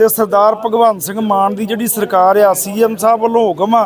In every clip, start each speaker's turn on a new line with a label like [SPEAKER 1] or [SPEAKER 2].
[SPEAKER 1] ਤੇ ਸਰਦਾਰ ਭਗਵੰਤ ਸਿੰਘ ਮਾਨ ਦੀ ਜਿਹੜੀ ਸਰਕਾਰ ਆ ਸੀਐਮ ਸਾਹਿਬ ਵੱਲੋਂ ਹੁਕਮ ਆ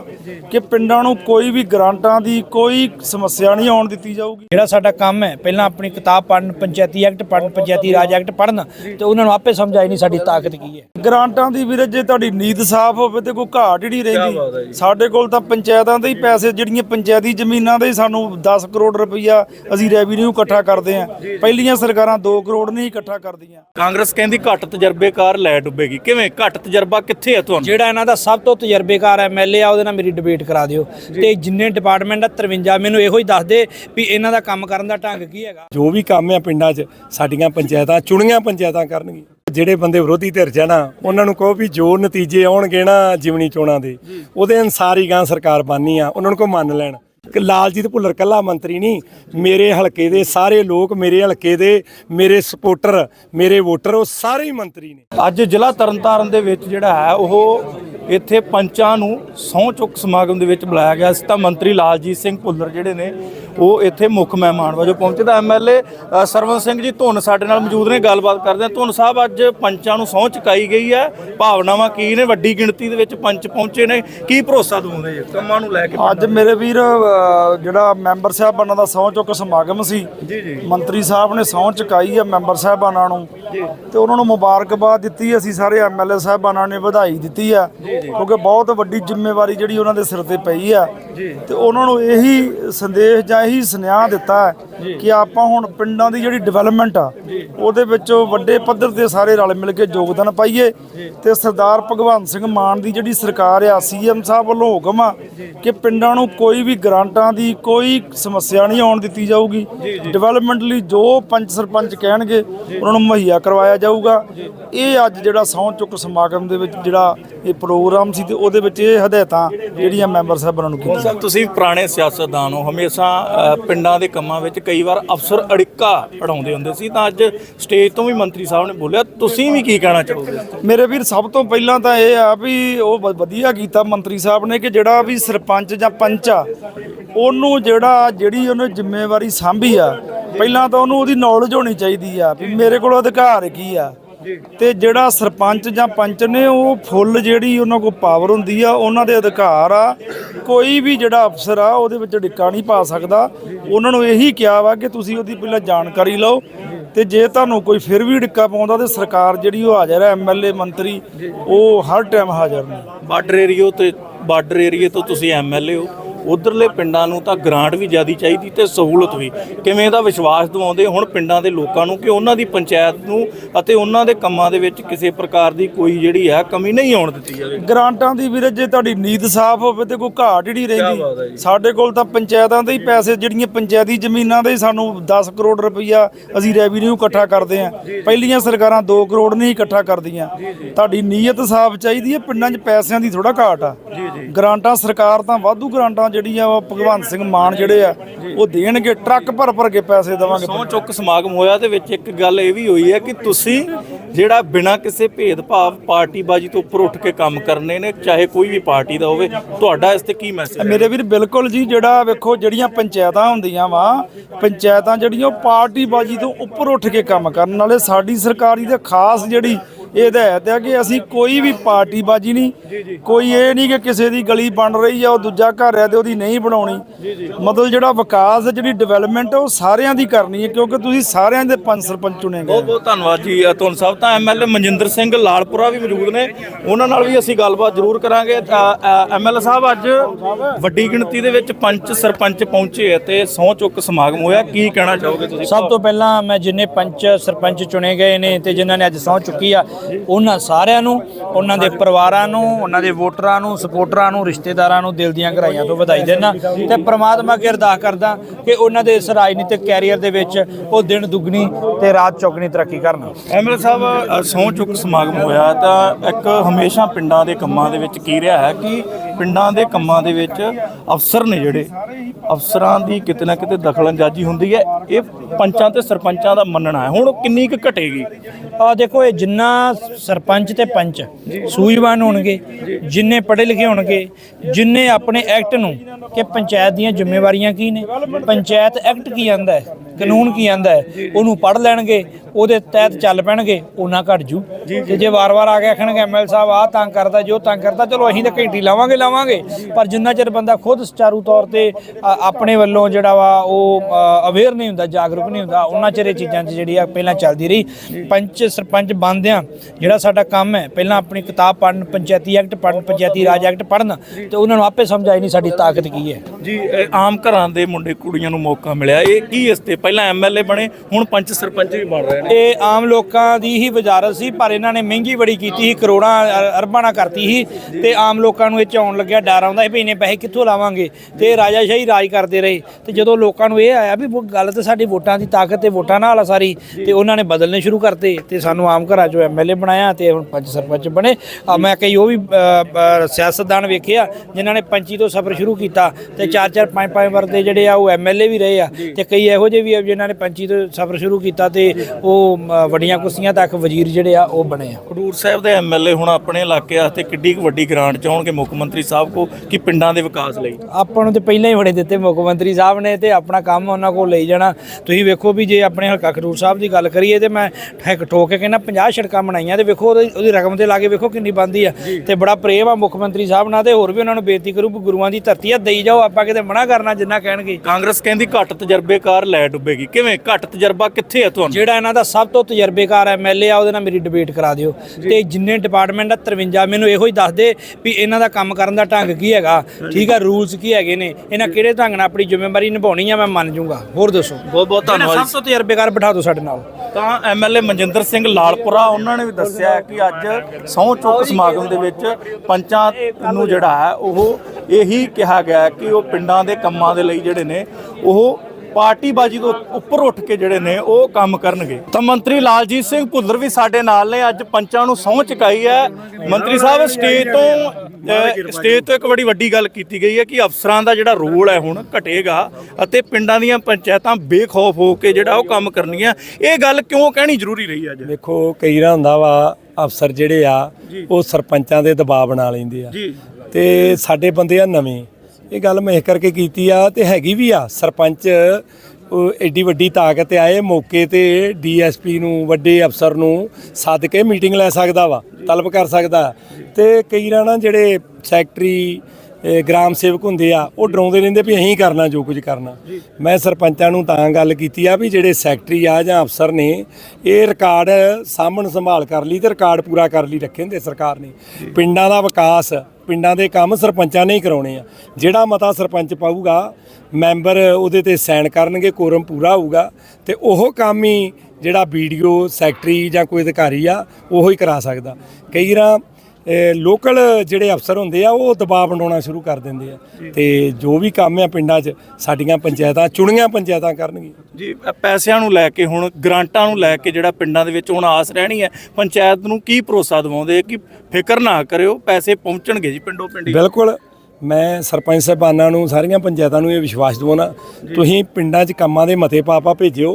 [SPEAKER 1] ਕਿ ਪਿੰਡਾਂ ਨੂੰ ਕੋਈ ਵੀ ਗ੍ਰਾਂਟਾਂ ਦੀ ਕੋਈ ਸਮੱਸਿਆ ਨਹੀਂ ਆਉਣ ਦਿੱਤੀ ਜਾਊਗੀ।
[SPEAKER 2] ਜਿਹੜਾ ਸਾਡਾ ਕੰਮ ਹੈ ਪਹਿਲਾਂ ਆਪਣੀ ਕਿਤਾਬ ਪੜ੍ਹਨ ਪੰਚਾਇਤੀ ਐਕਟ ਪੜ੍ਹਨ ਪੰਚਾਇਤੀ ਰਾਜ ਐਕਟ ਪੜ੍ਹਨ ਤੇ ਉਹਨਾਂ ਨੂੰ ਆਪੇ ਸਮਝ ਆਈ ਨਹੀਂ ਸਾਡੀ ਤਾਕਤ ਕੀ ਹੈ।
[SPEAKER 1] ਗ੍ਰਾਂਟਾਂ ਦੀ ਵੀਰੇ ਜੇ ਤੁਹਾਡੀ ਨੀਤ ਸਾਫ਼ ਹੋਵੇ ਤੇ ਕੋਈ ਘਾਟ ਹੀ ਨਹੀਂ ਰਹਿੰਦੀ। ਸਾਡੇ ਕੋਲ ਤਾਂ ਪੰਚਾਇਤਾਂ ਦੇ ਹੀ ਪੈਸੇ ਜਿਹੜੀਆਂ ਪੰਚਾਇਤੀ ਜ਼ਮੀਨਾਂ ਦੇ ਹੀ ਸਾਨੂੰ 10 ਕਰੋੜ ਰੁਪਈਆ ਅਸੀਂ ਰੈਵਨਿਊ ਇਕੱਠਾ ਕਰਦੇ ਆਂ ਪਹਿਲੀਆਂ ਸਰਕਾਰਾਂ 2 ਕਰੋੜ ਨਹੀਂ ਇਕੱਠਾ ਕਰਦੀਆਂ।
[SPEAKER 3] ਕਾਂਗਰਸ ਕਹਿੰਦੀ ਘੱਟ ਤਜਰਬੇਕਾਰ ਲੈ ਡੁੱਬੇਗੀ। ਕਿਵੇਂ ਘੱਟ ਤਜਰਬਾ ਕਿੱਥੇ ਹੈ ਤੁਹਾਨੂੰ?
[SPEAKER 2] ਜਿਹੜਾ ਇਹਨਾਂ ਦਾ ਸਭ ਤੋਂ ਤਜਰਬੇਕਾਰ ਐਮਐਲਏ ਆ ਉਹਦੇ ਨਾਲ ਮੇਰੀ ਡਿਬੇਟ ਕਰਾ ਦਿਓ। ਤੇ ਜਿੰਨੇ ਡਿਪਾਰਟਮੈਂਟ ਆ 53 ਮੈਨੂੰ ਇਹੋ ਹੀ ਦੱਸ ਦੇ ਵੀ ਇਹਨਾਂ ਦਾ ਕੰਮ ਕਰਨ ਦਾ ਢੰਗ ਕੀ ਹੈਗਾ।
[SPEAKER 4] ਜੋ ਵੀ ਕੰਮ ਆ ਪਿੰਡਾਂ 'ਚ ਸਾਡੀਆਂ ਪੰਚਾਇਤਾਂ ਚੁਣੀਆਂ ਪੰਚਾਇਤਾਂ ਕਰਨਗੀਆਂ। ਜਿਹੜੇ ਬੰਦੇ ਵਿਰੋਧੀ ਧਿਰ ਜਾਣਾ ਉਹਨਾਂ ਨੂੰ ਕਹੋ ਵੀ ਜੋ ਨਤੀਜੇ ਆਉਣਗੇ ਨਾ ਜਿਮਣੀ ਚੋਣਾਂ ਦੇ ਉਹਦੇ ਅਨਸਾਰ ਹੀ ਗਾਂ ਸਰਕਾਰ ਬਣਨੀ ਆ ਉਹਨਾਂ ਨੂੰ ਕੋ ਮੰਨ ਲੈਣ। ਲਾਲਜੀਤ ਭੁੱਲਰ ਕੱਲਾ ਮੰਤਰੀ ਨਹੀਂ। ਮੇਰੇ ਹਲਕੇ ਦੇ ਸਾਰੇ ਲੋਕ, ਮੇਰੇ ਹਲਕੇ ਦੇ ਮੇਰੇ ਸਪੋਰਟਰ ਮੇਰੇ ਵੋਟਰ, ਉਹ ਸਾਰੇ ਹੀ ਮੰਤਰੀ ਨੇ।
[SPEAKER 3] ਅੱਜ ਜ਼ਿਲ੍ਹਾ ਤਰਨਤਾਰਨ ਦੇ ਵਿੱਚ ਜਿਹੜਾ ਹੈ, ਉਹ ਇੱਥੇ ਪੰਚਾਂ ਨੂੰ ਸਹੁੰ ਚੁੱਕ ਸਮਾਗਮ ਦੇ ਵਿੱਚ ਬੁਲਾਇਆ ਗਿਆ। ਸੀ ਤਾਂ ਮੰਤਰੀ ਲਾਲਜੀਤ ਸਿੰਘ ਭੁੱਲਰ ਜਿਹੜੇ ਨੇ ਉਹ ਇੱਥੇ ਮੁੱਖ ਮਹਿਮਾਨ ਵਜੋਂ ਪਹੁੰਚੇ ਤਾਂ ਐਮਐਲਏ ਸਰਵਨ ਸਿੰਘ ਜੀ ਧੁੰਨ ਸਾਡੇ ਨਾਲ ਮੌਜੂਦ ਨੇ ਗੱਲਬਾਤ ਕਰਦੇ ਹਾਂ ਧੁੰਨ ਸਾਹਿਬ ਅੱਜ ਪੰਚਾਂ ਨੂੰ ਸਹੁੰ ਚੁਕਾਈ ਗਈ ਹੈ। ਭਾਵਨਾਵਾਂ ਕੀ ਨੇ? ਵੱਡੀ ਗਿਣਤੀ ਦੇ ਵਿੱਚ ਪੰਚ ਪਹੁੰਚੇ ਨੇ। ਕੀ ਭਰੋਸਾ ਦਿਵਾਉਂਦੇ ਜੀ? ਕੰਮਾਂ ਨੂੰ ਲੈ ਕੇ
[SPEAKER 1] ਅੱਜ ਮੇਰੇ ਵੀਰ ਜਿਹੜਾ ਮੈਂਬਰ ਸਾਹਿਬਾਨਾਂ ਦਾ ਸਹੁੰ ਚੁੱਕ ਸਮਾਗਮ ਸੀ
[SPEAKER 3] ਜੀ ਜੀ।
[SPEAKER 1] ਮੰਤਰੀ ਸਾਹਿਬ ਨੇ ਸਹੁੰ ਚੁਕਾਈ ਆ ਮੈਂਬਰ ਸਾਹਿਬਾਨਾਂ ਨੂੰ। ਤੇ ਉਹਨਾਂ ਨੂੰ ਮੁਬਾਰਕਬਾਦ ਦਿੱਤੀ ਅਸੀਂ ਸਾਰੇ ਐਮਐਲਏ ਸਾਹਿਬਾਨਾਂ ਨੇ ਵਧਾਈ ਦਿੱਤੀ ਆ ਕਿਉਂਕਿ ਬਹੁਤ ਵੱਡੀ ਜ਼ਿੰਮੇਵਾਰੀ ਜਿਹੜੀ ਉਹਨਾਂ ਦੇ ਸਿਰ ਤੇ ਪਈ ਆ ਤੇ ਉਹਨਾਂ ਨੂੰ ਇਹੀ ਸੰਦੇਸ਼ ਜਾਂ ਇਹੀ ਸੁਨੇਹਾ ਦਿੱਤਾ ਹੈ ਕਿ ਆਪਾਂ ਹੁਣ ਪਿੰਡਾਂ ਦੀ ਜਿਹੜੀ ਡਿਵੈਲਪਮੈਂਟ ਆ ਉਹਦੇ ਵਿੱਚ ਵੱਡੇ ਪੱਧਰ ਤੇ ਸਾਰੇ ਰਲ ਮਿਲ ਕੇ ਯੋਗਦਾਨ ਪਾਈਏ। ਤੇ ਸਰਦਾਰ ਭਗਵੰਤ ਸਿੰਘ ਮਾਨ ਦੀ ਜਿਹੜੀ ਸਰਕਾਰ ਆ ਸੀਐਮ ਸਾਹਿਬ ਵੱਲੋਂ ਹੁਕਮ ਆ ਕਿ ਪਿੰਡਾਂ ਨੂੰ ਕੋਈ ਵੀ ਗ੍ਰਾਂਟਾਂ ਦੀ ਕੋਈ ਸਮੱਸਿਆ ਨਹੀਂ ਆਉਣ ਦਿੱਤੀ ਜਾਊਗੀ। ਡਿਵੈਲਪਮੈਂਟ ਲਈ ਜੋ ਪੰਚ ਸਰਪੰਚ ਕਹਿਣਗੇ ਉਹਨਾਂ ਨੂੰ ਮੁਹੱਈਆ ਕਰਵਾਇਆ ਜਾਊਗਾ। ਇਹ ਅੱਜ ਜਿਹੜਾ ਸਹੁੰ ਚੁੱਕ ਸਮਾਗਮ ਦੇ ਵਿੱਚ ਜਿਹੜਾ ਇਹ ਪ੍ਰੋਗਰਾਮ ਸੀ ਤੇ ਉਹਦੇ ਵਿੱਚ ਇਹ ਹਦਾਇਤਾਂ ਜਿਹੜੀਆਂ ਮੈਂਬਰ ਸਾਹਿਬਾਨਾਂ ਨੂੰ ਕੀਤੀਆਂ।
[SPEAKER 3] ਸਾਹਿਬ ਤੁਸੀਂ ਪੁਰਾਣੇ ਸਿਆਸਤਦਾਨ ਹੋ ਹਮੇਸ਼ਾ ਅ, ਪਿੰਡਾਂ ਦੇ ਕੰਮਾਂ ਵਿੱਚ ਕਈ ਵਾਰ ਅਫਸਰ ਅੜਿੱਕਾ ਅੜਾਉਂਦੇ ਹੁੰਦੇ ਸੀ। ਤਾਂ ਅੱਜ ਸਟੇਜ ਤੋਂ ਵੀ ਮੰਤਰੀ ਸਾਹਿਬ ਨੇ ਬੋਲਿਆ ਤੁਸੀਂ ਵੀ ਕੀ ਕਹਿਣਾ ਚਾਹੋਗੇ
[SPEAKER 1] ਮੇਰੇ ਵੀਰ ਸਭ ਤੋਂ ਪਹਿਲਾਂ ਤਾਂ ਇਹ ਆ ਵੀ ਉਹ ਵ- ਵਧੀਆ ਕੀਤਾ ਮੰਤਰੀ ਸਾਹਿਬ ਨੇ ਕਿ ਜਿਹੜਾ ਵੀ ਸਰਪੰਚ ਜਾਂ ਪੰਚ ਆ ਉਹਨੂੰ ਜਿਹੜਾ ਜਿਹੜੀ ਉਹਨੇ ਜ਼ਿੰਮੇਵਾਰੀ ਸਾਂਭੀ ਆ ਪਹਿਲਾਂ ਤਾਂ ਉਹਨੂੰ ਉਹਦੀ ਨੌਲੇਜ ਹੋਣੀ ਚਾਹੀਦੀ ਆ ਵੀ ਮੇਰੇ ਕੋਲ ਅਧਿਕਾਰ ਕੀ ਆ। ਤੇ ਜਿਹੜਾ ਸਰਪੰਚ ਜਾਂ ਪੰਚ ਨੇ ਉਹ ਫੁੱਲ ਜਿਹੜੀ ਉਹਨਾਂ ਕੋਲ ਪਾਵਰ ਹੁੰਦੀ ਆ, ਉਹਨਾਂ ਦੇ ਅਧਿਕਾਰ ਆ। ਕੋਈ ਵੀ ਜਿਹੜਾ ਅਫਸਰ ਆ, ਉਹਦੇ ਵਿੱਚ ਡਿੱਕਾ ਨਹੀਂ ਪਾ ਸਕਦਾ। ਉਹਨਾਂ ਨੂੰ ਇਹੀ ਕਿਹਾ ਵਾ ਕਿ ਤੁਸੀਂ ਉਹਦੀ ਪਹਿਲਾਂ ਜਾਣਕਾਰੀ ਲਓ ਤੇ ਜੇ ਤੁਹਾਨੂੰ ਕੋਈ ਫਿਰ ਵੀ ਡਿੱਕਾ ਪਾਉਂਦਾ ਤੇ ਸਰਕਾਰ ਜਿਹੜੀ ਉਹ ਹਾਜ਼ਰ ਹੈ ਐਮਐਲਏ ਮੰਤਰੀ, ਉਹ ਹਰ ਟਾਈਮ ਹਾਜ਼ਰ ਨੇ।
[SPEAKER 3] ਬਾਰਡਰ ਏਰੀਆ ਤੇ ਬਾਰਡਰ ਏਰੀਏ ਤੋਂ ਤੁਸੀਂ ਐਮਐਲਏ ਹੋ। ਉਧਰਲੇ ਪਿੰਡਾਂ ਨੂੰ ਤਾਂ ਗ੍ਰਾਂਟ ਵੀ ਜ਼ਿਆਦੀ ਚਾਹੀਦੀ ਤੇ ਸਹੂਲਤ ਵੀ। ਕਿਵੇਂ ਦਾ ਵਿਸ਼ਵਾਸ ਦਿਵਾਉਂਦੇ ਹੁਣ ਪਿੰਡਾਂ ਦੇ ਲੋਕਾਂ ਨੂੰ ਕਿ ਉਹਨਾਂ ਦੀ ਪੰਚਾਇਤ ਨੂੰ ਅਤੇ ਉਹਨਾਂ ਦੇ ਕੰਮਾਂ ਦੇ ਵਿੱਚ ਕਿਸੇ ਪ੍ਰਕਾਰ ਦੀ ਕੋਈ ਜਿਹੜੀ ਹੈ ਕਮੀ ਨਹੀਂ ਆਉਣ ਦਿੱਤੀ ਜਾਵੇ?
[SPEAKER 1] ਗ੍ਰਾਂਟਾਂ ਦੀ ਵੀਰੇ ਜੇ ਤੁਹਾਡੀ ਨੀਤ ਸਾਫ਼ ਹੋਵੇ ਤੇ ਕੋਈ ਘਾਟ ਹੀ ਨਹੀਂ ਰਹਿੰਦੀ। ਸਾਡੇ ਕੋਲ ਤਾਂ ਪੰਚਾਇਤਾਂ ਦੇ ਹੀ ਪੈਸੇ ਜਿਹੜੀਆਂ ਪੰਚਾਇਤੀ ਜ਼ਮੀਨਾਂ ਦੇ ਹੀ ਸਾਨੂੰ 10 ਕਰੋੜ ਰੁਪਈਆ ਅਸੀਂ ਰੈਵਨਿਊ ਇਕੱਠਾ ਕਰਦੇ ਆਂ ਪਹਿਲੀਆਂ ਸਰਕਾਰਾਂ 2 ਕਰੋੜ ਨਹੀਂ ਇਕੱਠਾ ਕਰਦੀਆਂ। ਤੁਹਾਡੀ ਨੀਅਤ ਸਾਫ਼ ਚਾਹੀਦੀ ਹੈ ਪਿੰਡਾਂ 'ਚ ਪੈਸਿਆਂ ਦੀ ਥੋੜਾ ਘਾਟ ਆ। ਗ੍ਰਾਂਟਾਂ ਸਰਕਾਰ ਤਾਂ ਵਾਧੂ ਗ੍ਰਾਂਟਾਂ ਜਿਹੜੀਆਂ ਉਹ ਭਗਵੰਤ ਸਿੰਘ ਮਾਨ ਜਿਹੜੇ ਆ ਉਹ ਦੇਣਗੇ ਟਰੱਕ ਭਰ ਭਰ ਕੇ ਪੈਸੇ ਦੇਵਾਂਗੇ।
[SPEAKER 3] ਸਹੁੰ ਚੁੱਕ ਸਮਾਗਮ ਹੋਇਆ ਤੇ ਵਿੱਚ ਇੱਕ ਗੱਲ ਇਹ ਵੀ ਹੋਈ ਹੈ ਕਿ ਤੁਸੀਂ ਜਿਹੜਾ ਬਿਨਾਂ ਕਿਸੇ ਭੇਦਭਾਵ ਪਾਰਟੀਬਾਜ਼ੀ ਤੋਂ ਉੱਪਰ ਉੱਠ ਕੇ ਕੰਮ ਕਰਨੇ ਨੇ ਚਾਹੇ ਕੋਈ ਵੀ ਪਾਰਟੀ ਦਾ ਹੋਵੇ ਤੁਹਾਡਾ ਇਸ ਤੇ ਕੀ ਮੈਸੇਜ
[SPEAKER 1] ਮੇਰੇ ਵੀਰ ਬਿਲਕੁਲ ਜੀ ਜਿਹੜਾ ਵੇਖੋ ਜਿਹੜੀਆਂ ਪੰਚਾਇਤਾਂ ਹੁੰਦੀਆਂ ਵਾ ਪੰਚਾਇਤਾਂ ਜਿਹੜੀਆਂ ਉਹ ਪਾਰਟੀਬਾਜ਼ੀ ਤੋਂ ਉੱਪਰ ਉੱਠ ਕੇ ਕੰਮ ਕਰਨ ਵਾਲੇ ਸਾਡੀ ਸਰਕਾਰੀ ਦਾ ਖਾਸ ਜਿਹੜੀ ਇਹ ਹਦਾਇਤ ਹੈ ਕਿ ਅਸੀਂ ਕੋਈ ਵੀ ਪਾਰਟੀਬਾਜ਼ੀ ਨਹੀਂ ਕੋਈ ਇਹ ਨਹੀਂ ਕਿ ਕਿਸੇ ਦੀ ਗਲੀ ਬਣ ਰਹੀ ਆ ਉਹ ਦੂਜਾ ਘਰ ਹੈ ਤੇ ਉਹਦੀ ਨਹੀਂ ਬਣਾਉਣੀ। ਮਤਲਬ ਜਿਹੜਾ ਵਿਕਾਸ ਜਿਹੜੀ ਡਿਵੈਲਪਮੈਂਟ ਉਹ ਸਾਰਿਆਂ ਦੀ ਕਰਨੀ ਹੈ ਕਿਉਂਕਿ ਤੁਸੀਂ ਸਾਰਿਆਂ ਦੇ ਪੰਜ ਸਰਪੰਚ ਚੁਣੇ ਗਏ
[SPEAKER 3] ਬਹੁਤ ਬਹੁਤ ਧੰਨਵਾਦ ਜੀ। ਅਤੁਲ ਸਾਹਿਬ ਤਾਂ ਐਮਐਲਏ ਮਨਜਿੰਦਰ ਸਿੰਘ ਲਾਲਪੁਰਾ ਵੀ ਮੌਜੂਦ ਨੇ। ਉਹਨਾਂ ਨਾਲ ਵੀ ਅਸੀਂ ਗੱਲਬਾਤ ਜ਼ਰੂਰ ਕਰਾਂਗੇ। ਐਮਐਲਏ ਸਾਹਿਬ ਅੱਜ ਵੱਡੀ ਗਿਣਤੀ ਦੇ ਵਿੱਚ ਪੰਚ ਸਰਪੰਚ ਪਹੁੰਚੇ ਅਤੇ ਸਹੁੰ ਚੁੱਕ ਸਮਾਗਮ ਹੋਇਆ। ਕੀ ਕਹਿਣਾ ਚਾਹੋਗੇ ਤੁਸੀਂ?
[SPEAKER 2] ਸਭ ਤੋਂ ਪਹਿਲਾਂ ਮੈਂ ਜਿੰਨੇ ਪੰਚ ਸਰਪੰਚ ਚੁਣੇ ਗਏ ਨੇ ਤੇ ਜਿਨ੍ਹਾਂ ਨੇ ਅੱਜ ਸਹੁੰ ਚੁੱਕੀ ਆ ਉਹਨਾਂ ਸਾਰਿਆਂ ਨੂੰ ਉਹਨਾਂ ਦੇ ਪਰਿਵਾਰਾਂ ਨੂੰ ਉਹਨਾਂ ਦੇ ਵੋਟਰਾਂ ਨੂੰ ਸਪੋਰਟਰਾਂ ਨੂੰ ਰਿਸ਼ਤੇਦਾਰਾਂ ਨੂੰ ਦਿਲ ਦੀਆਂ ਗਹਿਰਾਈਆਂ ਤੋਂ ਵਧਾਈ ਦੇਣਾ ਤੇ ਪ੍ਰਮਾਤਮਾ ਅੱਗੇ ਅਰਦਾਸ ਕਰਦਾ ਕਿ ਉਹਨਾਂ ਦੇ ਇਸ ਰਾਜਨੀਤਿਕ ਕੈਰੀਅਰ ਦੇ ਵਿੱਚ ਉਹ ਦਿਨ ਦੁੱਗਣੀ ਤੇ ਰਾਤ ਚੌਗਣੀ ਤਰੱਕੀ ਕਰਨ।
[SPEAKER 3] ਐਮਐਲਏ ਸਾਹਿਬ ਸਹੁੰ ਚੁੱਕ ਸਮਾਗਮ ਹੋਇਆ ਤਾਂ ਇੱਕ ਹਮੇਸ਼ਾ ਪਿੰਡਾਂ ਦੇ ਕੰਮਾਂ ਦੇ ਵਿੱਚ ਕੀ ਰਿਹਾ ਹੈ ਕਿ ਪਿੰਡਾਂ ਦੇ ਕੰਮਾਂ ਦੇ ਵਿੱਚ ਅਫਸਰ ਨੇ ਜਿਹੜੇ ਅਫਸਰਾਂ ਦੀ ਕਿਤੇ ਨਾ ਕਿਤੇ ਦਖਲਅੰਦਾਜ਼ੀ ਹੁੰਦੀ ਹੈ। ਇਹ ਪੰਚਾਂ ਤੇ ਸਰਪੰਚਾਂ ਦਾ ਮੰਨਣਾ ਹੈ। ਹੁਣ ਉਹ ਕਿੰਨੀ ਕੁ ਘਟੇਗੀ?
[SPEAKER 2] ਆ ਦੇਖੋ ਇਹ ਜਿੰਨਾ ਸਰਪੰਚ ਤੇ ਪੰਚ ਸੂਝਵਾਨ ਹੋਣਗੇ, ਜਿੰਨੇ ਪੜ੍ਹੇ ਲਿਖੇ ਹੋਣਗੇ, ਜਿੰਨੇ ਆਪਣੇ ਐਕਟ ਨੂੰ, ਕਿ ਪੰਚਾਇਤ ਦੀਆਂ ਜ਼ਿੰਮੇਵਾਰੀਆਂ ਕੀ ਨੇ? ਪੰਚਾਇਤ ਐਕਟ ਕੀ ਆਂਦਾ ਹੈ? ਕਾਨੂੰਨ ਕੀ ਆਂਦਾ ਹੈ? ਉਹਨੂੰ ਪੜ੍ਹ ਲੈਣਗੇ ਉਹਦੇ ਤਹਿਤ ਚੱਲ ਪੈਣਗੇ ਉਹਨਾਂ ਘਟ ਜੂ। ਤੇ ਜੇ ਵਾਰ-ਵਾਰ ਆ ਕੇ ਆਖਣਗੇ ਐਮਐਲ ਸਾਹਿਬ ਆਹ ਤੰਗ ਕਰਦਾ ਜੋ ਤੰਗ ਕਰਦਾ ਚਲੋ ਅਸੀਂ ਤਾਂ ਘੰਟੀ ਲਾਵਾਂਗੇ ਲਾਵਾਂਗੇ। ਪਰ ਜਿੰਨਾ ਚਿਰ ਬੰਦਾ ਖੁਦ ਸੁਚਾਰੂ ਤੌਰ ਤੇ ਆਪਣੇ ਵੱਲੋਂ ਜਿਹੜਾ ਵਾ ਉਹ ਅਵੇਅਰ ਨਹੀਂ ਹੁੰਦਾ ਜਾਗਰੂਕ ਨਹੀਂ ਹੁੰਦਾ ਉਹਨਾਂ ਚਿਰ ਇਹ ਚੀਜ਼ਾਂ 'ਚ ਜਿਹੜੀ ਆ ਪਹਿਲਾਂ ਚੱਲਦੀ ਰਹੀ। ਪੰਚ ਸਰਪੰਚ ਬਣਦਿਆਂ ਜਿਹੜਾ ਸਾਡਾ ਕੰਮ ਹੈ ਪਹਿਲਾਂ ਆਪਣੀ ਕਿਤਾਬ ਪੜ੍ਹਨ ਪੰਚਾਇਤੀ ਐਕਟ ਪੜ੍ਹਨ ਪੰਚਾਇਤੀ ਰਾਜ ਐਕਟ ਪੜ੍ਹਨ ਤੇ ਉਹਨਾਂ ਨੂੰ ਆਪੇ ਸਮਝ ਆਈ ਨਹੀਂ ਸਾਡੀ ਤਾਕਤ ਕੀ ਹੈ।
[SPEAKER 3] ਜੀ ਆਮ ਘਰਾਂ ਦੇ ਮੁੰਡੇ ਕੁੜੀਆਂ ਨੂੰ ਮੌਕਾ ਮਿਲਿਆ ਇਹ ਕੀ ਇਸ ਤੇ ਪਹਿਲਾਂ ਐਮਐਲਏ ਬਣੇ, ਹੁਣ ਪੰਚ ਸਰਪੰਚ ਵੀ ਬਣ ਰਹੇ ਨੇ।
[SPEAKER 2] ਇਹ ਆਮ ਲੋਕਾਂ ਦੀ ਹੀ ਵਜ਼ਾਰਤ ਸੀ, ਪਰ ਇਹਨਾਂ ਨੇ ਮਹਿੰਗੀ ਬੜੀ ਕੀਤੀ ਸੀ, ਕਰੋੜਾਂ ਅਰਬਾਂ ਨਾਲ ਕਰਤੀ ਸੀ ਤੇ ਆਮ ਲੋਕਾਂ ਨੂੰ ਇਹ ਚ ਆਉਣ ਲੱਗਿਆ, ਡਰ ਆਉਂਦਾ ਸੀ ਵੀ ਇੰਨੇ ਪੈਸੇ ਕਿੱਥੋਂ ਲਾਵਾਂਗੇ। ਤੇ ਰਾਜਾਸ਼ਾਹੀ ਰਾਜ ਕਰਦੇ ਰਹੇ। ਤੇ ਜਦੋਂ ਲੋਕਾਂ ਨੂੰ ਇਹ ਆਇਆ ਵੀ ਉਹ ਗੱਲ ਤੇ ਸਾਡੀ ਵੋਟਾਂ ਦੀ ਤਾਕਤ ਤੇ ਵੋਟਾਂ ਨਾਲ ਆ ਸਾਰੀ, ਤੇ ਉਹਨਾਂ ਨੇ ਬਦਲਨੇ ਸ਼ੁਰੂ ਕਰਤੇ। ਤੇ ਸਾਨੂੰ ਆਮ ਘਰਾਂ ਚੋਂ ਐਮਐਲਏ ਬਣਾਇਆ ਤੇ ਹੁਣ ਪੰਚ ਸਰਪੰਚ ਬਣੇ। ਆ ਮੈਂ ਕਈ ਉਹ ਵੀ ਸਿਆਸਤਦਾਨ ਵੇਖਿਆ ਜਿਨ੍ਹਾਂ ਨੇ ਪੰਚੀ ਤੋਂ ਸਫ਼ਰ ਸ਼ੁਰੂ ਕੀਤਾ। ਤੇ ਚਾਰ ਚਾਰ ਪੰਜ ਪੰਜ ਵਾਰ ਦੇ ਜਿਹੜੇ ਆ, ਉਹ ਐਮਐਲਏ ਵੀ ਰਹੇ ਆ। ਤੇ ਕਈ ਇਹੋ ਜਿਹੇ ਵੀ ਆ ਜਿਨ੍ਹਾਂ ਨੇ ਪੰਚੀ ਤੋਂ ਸਫ਼ਰ ਸ਼ੁਰੂ ਕੀਤਾ ਤੇ ਉਹ ਵੱਡੀਆਂ ਕੁਰਸੀਆਂ ਤੱਕ ਵਜ਼ੀਰ ਜਿਹੜੇ ਆ ਉਹ ਬਣੇ ਆ।
[SPEAKER 3] ਖਡੂਰ ਸਾਹਿਬ ਦੇ ਐਮਐਲਏ ਹੁਣ ਆਪਣੇ ਇਲਾਕੇ ਵਾਸਤੇ ਕਿੱਡੀ ਕੁ ਵੱਡੀ ਗ੍ਰਾਂਟ ਚਾਹਣਗੇ ਮੁੱਖ ਮੰਤਰੀ ਸਾਹਿਬ ਕੋ ਕਿ ਪਿੰਡਾਂ ਦੇ ਵਿਕਾਸ ਲਈ?
[SPEAKER 2] ਆਪਾਂ ਨੂੰ ਤੇ ਪਹਿਲਾਂ ਹੀ ਬੜੇ ਦਿੱਤੇ ਮੁੱਖ ਮੰਤਰੀ ਸਾਹਿਬ ਨੇ ਤੇ ਆਪਣਾ ਕੰਮ ਉਹਨਾਂ ਕੋਲ ਲਈ ਜਾਣਾ। ਤੁਸੀਂ ਵੇਖੋ ਵੀ ਜੇ ਆਪਣੇ ਹਲਕਾ ਖਡੂਰ ਸਾਹਿਬ ਦੀ ਗੱਲ ਕਰੀਏ ਤੇ ਮੈਂ ਠੇਕ ਠੋਕ ਕੇ ਕਹਿੰਦਾ 50 ਸੜਕਾਂ ਬਣਾਈਆਂ ਤੇ ਵੇਖੋ ਉਹਦੀ ਰਕਮ ਤੇ ਲਾ ਕੇ ਵੇਖੋ ਕਿੰਨੀ ਬੰਦੀ ਆ। ਤੇ ਬੜਾ ਪ੍ਰੇਮ ਆ ਮੁੱਖ ਮੰਤਰੀ ਸਾਹਿਬ ਨਾਲ ਤੇ ਹੋਰ ਵੀ ਉਹਨਾਂ ਨੂੰ ਬੇਨਤੀ ਕਰੂ ਵੀ ਗੁਰੂਆਂ ਦੀ ਧਰਤੀ ਆ ਦੇਈ ਜਾਓ ਆਪਾਂ ਕਿਤੇ ਮਨਾ ਕਰਨਾ ਜਿੰਨਾ ਕਹਿਣਗੇ।
[SPEAKER 3] ਕਾਂਗਰਸ ਕਹਿੰਦੀ ਘੱਟ ਤਜਰਬੇਕਾਰ ਲੈ ਡੁੱਬੇਗੀ ਕਿਵੇਂ? ਘੱਟ ਤਜਰਬਾ ਕਿੱਥੇ ਹੈ ਤੁਹਾਨੂੰ?
[SPEAKER 2] ਜਿਹੜਾ ਇਹਨਾਂ ਦਾ ਸਭ ਤੋਂ ਤਜਰਬੇਕਾਰ ਐਮਐਲਏ ਆ ਉਹਦੇ ਨਾਲ ਮੇਰੀ ਡਿਬੇਟ ਕਰਾ ਦਿਓ। ਤੇ ਜਿੰਨੇ ਡਿਪਾਰਟਮੈਂਟ ਆ 53 ਮੈਨੂੰ ਇਹੋ ਹੀ ਦੱਸ ਦੇ ਵੀ ਇਹਨਾਂ ਦਾ ਕੰਮ ਕਰਨ ਦਾ ਢੰਗ ਕੀ ਹੈਗਾ? ਠੀਕ ਆ ਰੂਲਸ ਕੀ ਹੈਗੇ ਨੇ? ਇਹਨਾਂ ਕਿਹੜੇ ਢੰਗ ਨਾਲ ਆਪਣੀ ਜ਼ਿੰਮੇਵਾਰੀ ਨਿਭਾਉਣੀ ਆ ਮੈਂ ਮੰਨ ਜੂੰਗਾ ਹੋਰ ਦੱਸੋ?
[SPEAKER 3] ਬਹੁਤ ਬਹੁਤ ਧੰਨਵਾਦ
[SPEAKER 2] ਸਭ ਤੋਂ ਤਜਰਬੇਕਾਰ ਬਿਠਾ ਦਿਓ ਸਾਡੇ ਨਾਲ।
[SPEAKER 3] ਤਾਂ ਐਮਐਲਏ ਮਨਜਿੰਦਰ ਸਿੰਘ ਲਾਲਪੁਰਾ ਉਹਨਾਂ ਨੇ ਵੀ ਦੱਸਿਆ ਕਿ ਅੱਜ ਸਹੁੰ ਚੁੱਕ ਸਮਾਗਮ ਦੇ ਵਿੱਚ ਪੰਚਾਂ ਨੂੰ ਜਿਹੜਾ ਹੈ ਉਹ ਇਹੀ ਕਿਹਾ ਗਿਆ ਕਿ ਉਹ ਪਿੰਡਾਂ ਦੇ ਕੰਮਾਂ ਦੇ ਲਈ ਜਿਹੜੇ ਨੇ ਉਹ ਪਾਰਟੀਬਾਜੀ ਤੋਂ ਉੱਪਰ ਉੱਠ ਕੇ ਜਿਹੜੇ ਨੇ ਉਹ ਕੰਮ ਕਰਨਗੇ। ਤਾਂ ਮੰਤਰੀ ਲਾਲਜੀਤ ਸਿੰਘ ਭੁੱਲਰ ਵੀ ਸਾਡੇ ਨਾਲ ਨੇ ਅੱਜ ਪੰਚਾਂ ਨੂੰ ਸਹੁੰ ਚੁਕਾਈ ਹੈ। ਮੰਤਰੀ ਸਾਹਿਬ ਸਟੇਜ ਤੋਂ ਸਟੇਜ ਤੋਂ ਇੱਕ ਬੜੀ ਵੱਡੀ ਗੱਲ ਕੀਤੀ ਗਈ ਹੈ ਕਿ ਅਫਸਰਾਂ ਦਾ ਜਿਹੜਾ ਰੋਲ ਹੈ ਹੁਣ ਘਟੇਗਾ ਅਤੇ ਪਿੰਡਾਂ ਦੀਆਂ ਪੰਚਾਇਤਾਂ ਬੇਖੌਫ ਹੋ ਕੇ ਜਿਹੜਾ ਉਹ ਕੰਮ ਕਰਨਗੀਆਂ। ਇਹ ਗੱਲ ਕਿਉਂ ਕਹਿਣੀ ਜ਼ਰੂਰੀ ਰਹੀ ਅੱਜ?
[SPEAKER 4] ਦੇਖੋ ਕਈ ਵਾਰ ਹੁੰਦਾ ਵਾ ਅਫਸਰ ਜਿਹੜੇ ਆ ਉਹ ਸਰਪੰਚਾਂ ਦੇ ਦਬਾਅ ਬਣਾ ਲੈਂਦੇ ਆ। ਤੇ ਸਾਡੇ ਬੰਦੇ ਆ ਨਵੇਂ। ਇਹ ਗੱਲ ਮੈਂ ਇਸ ਕਰਕੇ ਕੀਤੀ ਆ ਤੇ ਹੈਗੀ ਵੀ ਆ। ਸਰਪੰਚ ਐਡੀ ਵੱਡੀ ਤਾਕਤ ਆਏ ਮੌਕੇ ਤੇ ਡੀਐਸਪੀ ਨੂੰ, ਵੱਡੇ ਅਫਸਰ ਨੂੰ ਸੱਦ ਕੇ ਮੀਟਿੰਗ ਲੈ ਸਕਦਾ ਵਾ, ਤਲਬ ਕਰ ਸਕਦਾ। ਤੇ ਕਈ ਰਾਣਾ ਜਿਹੜੇ ਸੈਕਟਰੀ ਗ੍ਰਾਮ ਸੇਵਕ ਹੁੰਦੇ ਆ ਉਹ ਡਰਾਉਂਦੇ ਰਹਿੰਦੇ ਵੀ ਅਸੀਂ ਕਰਨਾ ਜੋ ਕੁਝ ਕਰਨਾ। ਮੈਂ ਸਰਪੰਚਾਂ ਨੂੰ ਤਾਂ ਗੱਲ ਕੀਤੀ ਆ ਵੀ ਜਿਹੜੇ ਸੈਕਟਰੀ ਆ ਜਾਂ ਅਫਸਰ ਨੇ ਇਹ ਰਿਕਾਰਡ ਸਾਂਭਣ ਸੰਭਾਲ ਕਰ ਲਈ ਤੇ ਰਿਕਾਰਡ ਪੂਰਾ ਕਰ ਲਈ ਰੱਖੇ ਹੁੰਦੇ ਸਰਕਾਰ ਨੇ। ਪਿੰਡਾਂ ਦਾ ਵਿਕਾਸ ਪਿੰਡਾਂ ਦੇ ਕੰਮ ਸਰਪੰਚਾਂ ਨੇ ਹੀ ਕਰਾਉਣੇ ਆ। ਜਿਹੜਾ ਮਤਾ ਸਰਪੰਚ ਪਾਊਗਾ ਮੈਂਬਰ ਉਹਦੇ ਤੇ ਸਾਈਨ ਕਰਨਗੇ ਕੋਰਮ ਪੂਰਾ ਹੋਊਗਾ ਤੇ ਉਹ ਕੰਮ ਹੀ ਜਿਹੜਾ ਵੀਡੀਓ ਸੈਕਟਰੀ ਜਾਂ ਕੋਈ ਅਧਿਕਾਰੀ ਆ ਉਹੋ ਹੀ ਕਰਾ ਸਕਦਾ। ਕਈ ਵਾਰ ਲੋਕਲ ਜਿਹੜੇ ਅਫਸਰ ਹੁੰਦੇ ਆ ਉਹ ਦਬਾਅ ਬਣਾਉਣਾ ਸ਼ੁਰੂ ਕਰ ਦਿੰਦੇ ਆ। ਤੇ ਜੋ ਵੀ ਕੰਮ ਆ ਪਿੰਡਾਂ 'ਚ ਸਾਡੀਆਂ ਪੰਚਾਇਤਾਂ ਚੁਣੀਆਂ ਪੰਚਾਇਤਾਂ ਕਰਨਗੀਆਂ।
[SPEAKER 3] ਜੀ ਪੈਸਿਆਂ ਨੂੰ ਲੈ ਕੇ ਹੁਣ ਗ੍ਰਾਂਟਾਂ ਨੂੰ ਲੈ ਕੇ ਜਿਹੜਾ ਪਿੰਡਾਂ ਦੇ ਵਿੱਚ ਹੁਣ ਆਸ ਰਹਿਣੀ ਹੈ ਪੰਚਾਇਤ ਨੂੰ ਕੀ ਭਰੋਸਾ ਦਿਵਾਉਂਦੇ ਕਿ ਫਿਕਰ ਨਾ ਕਰਿਓ ਪੈਸੇ ਪਹੁੰਚਣਗੇ ਜੀ ਪਿੰਡੋਂ ਪਿੰਡੀ
[SPEAKER 4] ਬਿਲਕੁਲ ਮੈਂ ਸਰਪੰਚ ਸਾਹਿਬਾਨਾਂ ਨੂੰ ਸਾਰੀਆਂ ਪੰਚਾਇਤਾਂ ਨੂੰ ਇਹ ਵਿਸ਼ਵਾਸ ਦਿਵਾਉਣਾ ਤੁਸੀਂ ਪਿੰਡਾਂ 'ਚ ਕੰਮਾਂ ਦੇ ਮਤੇ ਪਾਪਾ ਭੇਜਿਓ।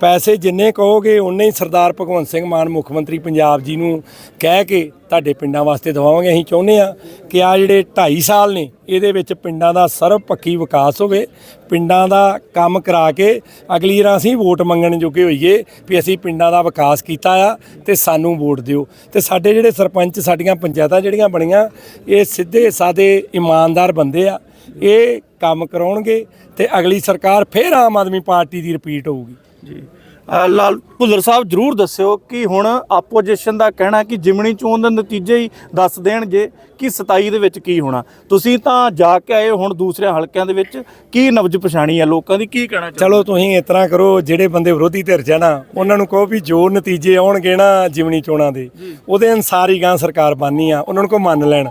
[SPEAKER 4] ਪੈਸੇ ਜਿੰਨੇ ਕਹੋਗੇ ਉਨੇ ਹੀ ਸਰਦਾਰ ਭਗਵੰਤ ਸਿੰਘ ਮਾਨ ਮੁੱਖ ਮੰਤਰੀ ਪੰਜਾਬ ਜੀ ਨੂੰ ਕਹਿ ਕੇ ਤੁਹਾਡੇ ਪਿੰਡਾਂ ਵਾਸਤੇ ਦਵਾਵਾਂਗੇ। ਅਸੀਂ ਚਾਹੁੰਦੇ ਆ ਕਿ ਆ ਜਿਹੜੇ 2.5 ਸਾਲ ਨੇ, ਇਹਦੇ ਵਿੱਚ ਪਿੰਡਾਂ ਦਾ ਸਰਵਪੱਖੀ ਵਿਕਾਸ ਹੋਵੇ। ਪਿੰਡਾਂ ਦਾ ਕੰਮ ਕਰਾ ਕੇ ਅਗਲੀ ਵਾਰ ਅਸੀਂ ਵੋਟ ਮੰਗਣ ਜੋਗੇ ਹੋਈਏ ਵੀ ਅਸੀਂ ਪਿੰਡਾਂ ਦਾ ਵਿਕਾਸ ਕੀਤਾ ਆ ਤੇ ਸਾਨੂੰ ਵੋਟ ਦਿਓ। ਤੇ ਸਾਡੇ ਜਿਹੜੇ ਸਰਪੰਚ, ਸਾਡੀਆਂ ਪੰਚਾਇਤਾਂ ਜਿਹੜੀਆਂ ਬਣੀਆਂ, ਇਹ ਸਿੱਧੇ ਸਾਦੇ ਇਮਾਨਦਾਰ ਬੰਦੇ ਆ। ਇਹ ਕੰਮ ਕਰਾਉਣਗੇ ਤੇ ਅਗਲੀ ਸਰਕਾਰ ਫੇਰ ਆਮ ਆਦਮੀ ਪਾਰਟੀ ਦੀ ਰਿਪੀਟ ਹੋਊਗੀ।
[SPEAKER 3] ਜੀ। ਲਾਲ ਭੁੱਲਰ ਸਾਹਿਬ ਜਰੂਰ ਦੱਸਿਓ ਕਿ ਹੁਣ ਆਪੋਜੀਸ਼ਨ ਦਾ ਕਹਿਣਾ ਕਿ ਜਿਮਣੀ ਚੋਣ ਦੇ ਨਤੀਜੇ ਹੀ ਦੱਸ ਦੇਣਗੇ ਕਿ 27 ਦੇ ਵਿੱਚ ਕੀ ਹੋਣਾ। ਤੁਸੀਂ ਤਾਂ ਜਾ ਕੇ ਆਏ ਹੁਣ ਦੂਸਰੇ ਹਲਕਿਆਂ ਦੇ ਵਿੱਚ ਕੀ ਨਬਜ ਪਛਾਣੀ ਹੈ ਲੋਕਾਂ ਦੀ ਕੀ ਕਹਿਣਾ
[SPEAKER 4] ਚਲੋ ਤੁਸੀਂ ਇਸ ਤਰ੍ਹਾਂ ਕਰੋ ਜਿਹੜੇ ਬੰਦੇ ਵਿਰੋਧੀ ਧਿਰ ਨਾ ਉਹਨਾਂ ਨੂੰ ਕਹੋ ਵੀ ਜੋ ਨਤੀਜੇ ਆਉਣਗੇ ਨਾ ਜਿਮਣੀ ਚੋਣਾਂ ਦੇ ਉਹਦੇ ਅਨਸਾਰ ਹੀ ਗਾਂ ਸਰਕਾਰ ਬਾਨੀ ਆ ਉਹਨਾਂ ਨੂੰ ਕੋ ਮੰਨ ਲੈਣ।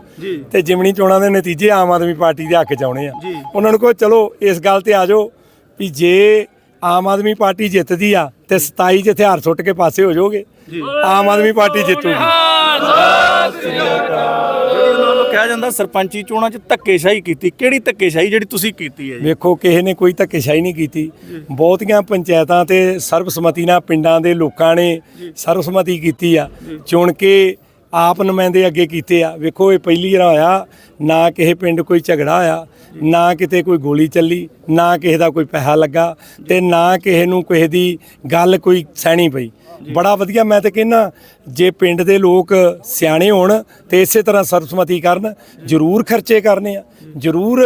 [SPEAKER 4] ਤੇ ਜਿਮਣੀ ਚੋਣਾਂ ਦੇ ਨਤੀਜੇ ਆਮ ਆਦਮੀ ਪਾਰਟੀ ਦੇ ਹੱਕ ਚ ਆਉਣੇ ਆ। ਉਹਨਾਂ ਨੂੰ ਕਹੋ ਚਲੋ ਇਸ ਗੱਲ ਤੇ ਆ ਜਾਓ ਵੀ ਜੇ ਆਮ ਆਦਮੀ ਪਾਰਟੀ ਜਿੱਤਦੀ ਆ ਤੇ 27 ਚ ਹਥਿਆਰ ਸੁੱਟ ਕੇ ਪਾਸੇ ਹੋ ਜਾਓਗੇ। ਆਮ ਆਦਮੀ ਪਾਰਟੀ ਜਿੱਤੂਗੀ।
[SPEAKER 3] ਕਿਹਾ ਜਾਂਦਾ ਸਰਪੰਚੀ ਚੋਣਾਂ 'ਚ ਧੱਕੇਸ਼ਾਹੀ ਕੀਤੀ। ਕਿਹੜੀ ਧੱਕੇਸ਼ਾਹੀ ਜਿਹੜੀ ਤੁਸੀਂ ਕੀਤੀ ਹੈ ਜੀ?
[SPEAKER 4] ਵੇਖੋ ਕਿਸੇ ਨੇ ਕੋਈ ਧੱਕੇਸ਼ਾਹੀ ਨਹੀਂ ਕੀਤੀ। ਬਹੁਤੀਆਂ ਪੰਚਾਇਤਾਂ ਤੇ ਸਰਬਸੰਮਤੀ ਨਾਲ ਪਿੰਡਾਂ ਦੇ ਲੋਕਾਂ ਨੇ ਸਰਬਸੰਮਤੀ ਕੀਤੀ ਆ। ਚੁਣ ਕੇ ਆਪ ਨੁਮਾਇੰਦੇ ਅੱਗੇ ਕੀਤੇ ਆ। ਵੇਖੋ, ਇਹ ਪਹਿਲੀ ਵਾਰ ਹੋਇਆ। ਨਾ ਕਿਸੇ ਪਿੰਡ ਕੋਈ ਝਗੜਾ ਹੋਇਆ, ਨਾ ਕਿਤੇ ਕੋਈ ਗੋਲੀ ਚੱਲੀ, ਨਾ ਕਿਸੇ ਦਾ ਕੋਈ ਪੈਸਾ ਲੱਗਾ ਤੇ ਨਾ ਕਿਸੇ ਨੂੰ ਕਿਸੇ ਦੀ ਗੱਲ ਕੋਈ ਸਹਿਣੀ ਪਈ। ਬੜਾ ਵਧੀਆ, ਮੈਂ ਤੇ ਕਹਿੰਨਾ ਜੇ ਪਿੰਡ ਦੇ ਲੋਕ ਸਿਆਣੇ ਹੋਣ ਤੇ ਇਸੇ ਤਰ੍ਹਾਂ ਸਰਬਸੰਮਤੀ ਕਰਨ, ਜ਼ਰੂਰ ਖਰਚੇ ਕਰਨੇ ਆ, ਜ਼ਰੂਰ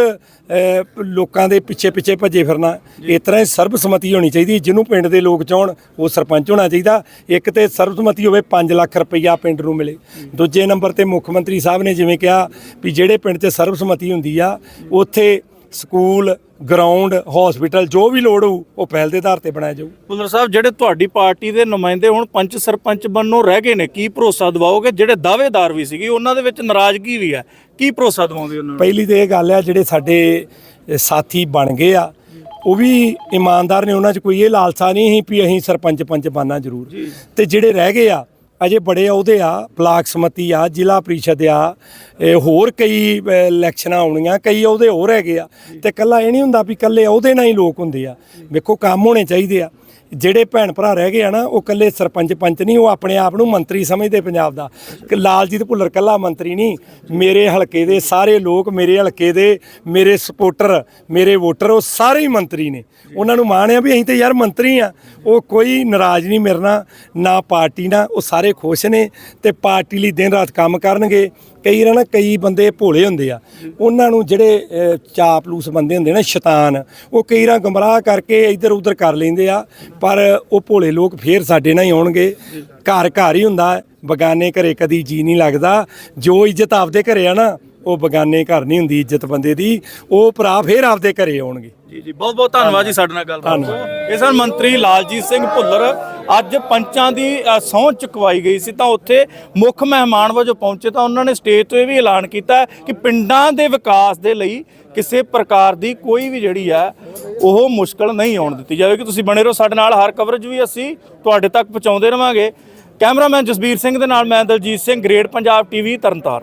[SPEAKER 4] ਲੋਕਾਂ ਦੇ ਪਿੱਛੇ ਪਿੱਛੇ ਭੱਜੇ ਫਿਰਨਾ, ਇਸ ਤਰ੍ਹਾਂ ਹੀ ਸਰਬਸੰਮਤੀ ਹੋਣੀ ਚਾਹੀਦੀ, ਜਿਹਨੂੰ ਪਿੰਡ ਦੇ ਲੋਕ ਚਾਹਣ, ਉਹ ਸਰਪੰਚ ਹੋਣਾ ਚਾਹੀਦਾ, ਇੱਕ ਤੇ ਸਰਬਸੰਮਤੀ ਹੋਵੇ 5 ਲੱਖ ਰੁਪਈਆ ਪਿੰਡ ਨੂੰ ਮਿਲੇ। ਦੂਜੇ ਨੰਬਰ ਤੇ ਮੁੱਖ ਮੰਤਰੀ ਸਾਹਿਬ ਨੇ ਜਿਵੇਂ ਕਿਹਾ ਵੀ ਜਿਹੜੇ ਪਿੰਡ 'ਚ ਸਰਬਸੰਮਤੀ ਹੁੰਦੀ ਆ, ਉੱਥੇ ਸਕੂਲ ਗਰਾਊਂਡ ਹਸਪੀਟਲ ਜੋ ਵੀ ਲੋੜ ਹੋਊ ਉਹ ਪਹਿਲ ਦੇ ਆਧਾਰ ਤੇ ਬਣਾਇਆ ਜਾਊ।
[SPEAKER 3] ਭੁੱਲਰ ਸਾਹਿਬ ਜਿਹੜੇ ਤੁਹਾਡੀ ਪਾਰਟੀ ਦੇ ਨੁਮਾਇੰਦੇ ਹੁਣ ਪੰਚ ਸਰਪੰਚ ਬਣਨੋਂ ਰਹਿ ਗਏ ਨੇ ਕੀ ਭਰੋਸਾ ਦਿਵਾਓਗੇ? ਜਿਹੜੇ ਦਾਅਵੇਦਾਰ ਵੀ ਸੀਗੇ ਉਹਨਾਂ ਦੇ ਵਿੱਚ ਨਾਰਾਜ਼ਗੀ ਵੀ ਹੈ। ਕੀ ਭਰੋਸਾ ਦਿਵਾਉਂਦੇ ਉਹਨਾਂ ਨੂੰ?
[SPEAKER 4] ਪਹਿਲੀ ਤੇ ਇਹ ਗੱਲ ਆ ਜਿਹੜੇ ਸਾਡੇ ਸਾਥੀ ਬਣ ਗਏ ਆ ਉਹ ਵੀ ਇਮਾਨਦਾਰ ਨੇ ਉਹਨਾਂ 'ਚ ਕੋਈ ਇਹ ਲਾਲਸਾ ਨਹੀਂ ਸੀ ਵੀ ਅਸੀਂ ਸਰਪੰਚ ਪੰਚ ਬਣਨਾ ਜ਼ਰੂਰ। ਤੇ ਜਿਹੜੇ ਰਹਿ ਗਏ ਆ ਅਜੇ ਬੜੇ ਅਹੁਦੇ ਆ, ਬਲਾਕ ਸਮਤੀ ਆ, ਜ਼ਿਲ੍ਹਾ ਪ੍ਰੀਸ਼ਦ ਆ, ਇਹ ਹੋਰ ਕਈ ਇਲੈਕਸ਼ਨਾਂ ਆਉਣੀਆਂ, ਕਈ ਅਹੁਦੇ ਹੋਰ ਹੈਗੇ ਆ। ਤੇ ਕੱਲਾ ਇਹ ਨਹੀਂ ਹੁੰਦਾ ਵੀ ਕੱਲੇ ਅਹੁਦੇ ਨਾਲ ਹੀ ਲੋਕ ਹੁੰਦੇ ਆ। ਵੇਖੋ, ਕੰਮ ਹੋਣੇ ਚਾਹੀਦੇ ਆ। ਜਿਹੜੇ ਭੈਣ ਭਰਾ ਰਹਿ ਗਏ ਆ ਨਾ, ਉਹ ਕੱਲੇ ਸਰਪੰਚ ਪੰਚ ਨਹੀਂ, ਉਹ ਆਪਣੇ ਆਪ ਨੂੰ ਮੰਤਰੀ ਸਮਝਦੇ ਪੰਜਾਬ ਦਾ। ਕਿ ਲਾਲਜੀਤ ਭੁੱਲਰ ਕੱਲਾ ਮੰਤਰੀ ਨਹੀਂ, ਮੇਰੇ ਹਲਕੇ ਦੇ ਸਾਰੇ ਲੋਕ, ਮੇਰੇ ਹਲਕੇ ਦੇ ਮੇਰੇ ਸਪੋਰਟਰ ਮੇਰੇ ਵੋਟਰ, ਉਹ ਸਾਰੇ ਹੀ ਮੰਤਰੀ ਨੇ। ਉਹਨਾਂ ਨੂੰ ਮਾਣ ਆ ਵੀ ਅਸੀਂ ਤੇ ਯਾਰ ਮੰਤਰੀ ਆ। ਉਹ ਕੋਈ ਨਾਰਾਜ਼ ਨਹੀਂ ਮਿਲਣਾ ਨਾ ਪਾਰਟੀ ਨਾਲ, ਉਹ ਸਾਰੇ ਖੁਸ਼ ਨੇ ਤੇ ਪਾਰਟੀ ਲਈ ਦਿਨ ਰਾਤ ਕੰਮ ਕਰਨਗੇ। ਕਈ ਨਾ ਕਈ ਬੰਦੇ ਭੋਲੇ ਹੁੰਦੇ ਆ। ਉਹਨਾਂ ਨੂੰ ਜਿਹੜੇ ਚਾਪਲੂਸ ਬੰਦੇ ਹੁੰਦੇ ਨਾ ਸ਼ੈਤਾਨ ਉਹ ਕਈ ਵਾਰ ਗਮਰਾਹ ਕਰਕੇ ਇੱਧਰ ਉੱਧਰ ਕਰ ਲੈਂਦੇ ਆ। ਪਰ ਉਹ ਭੋਲੇ ਲੋਕ ਫੇਰ ਸਾਡੇ ਨਾਲ ਹੀ ਆਉਣਗੇ। ਘਰ ਘਰ ਹੀ ਹੁੰਦਾ ਬਗਾਨੇ ਘਰੇ ਕਦੀ ਜੀ ਨਹੀਂ ਲੱਗਦਾ। ਜੋ ਇੱਜ਼ਤ ਆਪਦੇ ਘਰੇ ਆ ਨਾ ਉਹ ਬਗਾਨੇ ਘਰ ਨਹੀਂ ਹੁੰਦੀ ਇੱਜ਼ਤ ਬੰਦੇ ਦੀ। ਉਹ ਭਰਾ ਫੇਰ ਆਪਦੇ ਘਰੇ ਆਉਣਗੇ।
[SPEAKER 3] ਜੀ ਜੀ ਬਹੁਤ ਬਹੁਤ ਧੰਨਵਾਦ ਜੀ ਸਾਡੇ ਨਾਲ ਗੱਲਬਾਤ ਕਰਨ ਇਹ ਸਨ ਮੰਤਰੀ ਲਾਲਜੀਤ ਸਿੰਘ ਭੁੱਲਰ ਅੱਜ ਪੰਚਾਂ ਦੀ ਅ, ਸਹੁੰ ਚੁਕਵਾਈ ਗਈ ਸੀ ਤਾਂ ਉੱਥੇ ਮੁੱਖ ਮਹਿਮਾਨ ਵਜੋਂ ਪਹੁੰਚੇ ਤਾਂ ਉਹਨਾਂ ਨੇ ਸਟੇਜ ਤੋਂ ਇਹ ਵੀ ਐਲਾਨ ਕੀਤਾ ਕਿ ਪਿੰਡਾਂ ਦੇ ਵਿਕਾਸ ਦੇ ਲਈ ਕਿਸੇ ਪ੍ਰਕਾਰ ਦੀ ਕੋਈ ਵੀ ਜਿਹੜੀ ਹੈ ਉਹ ਮੁਸ਼ਕਲ ਨਹੀਂ ਆਉਣ ਦਿੱਤੀ ਜਾਵੇਗੀ। ਤੁਸੀਂ ਬਣੇ ਰਹੋ ਸਾਡੇ ਨਾਲ ਹਰ ਕਵਰੇਜ ਵੀ ਅਸੀਂ ਤੁਹਾਡੇ ਤੱਕ ਪਹੁੰਚਾਉਂਦੇ ਰਵਾਂਗੇ। ਕੈਮਰਾਮੈਨ ਜਸਬੀਰ ਸਿੰਘ ਦੇ ਨਾਲ ਮੈਂ ਦਲਜੀਤ ਸਿੰਘ ਗ੍ਰੇਡ ਪੰਜਾਬ ਟੀਵੀ ਤਰਨਤਾਰ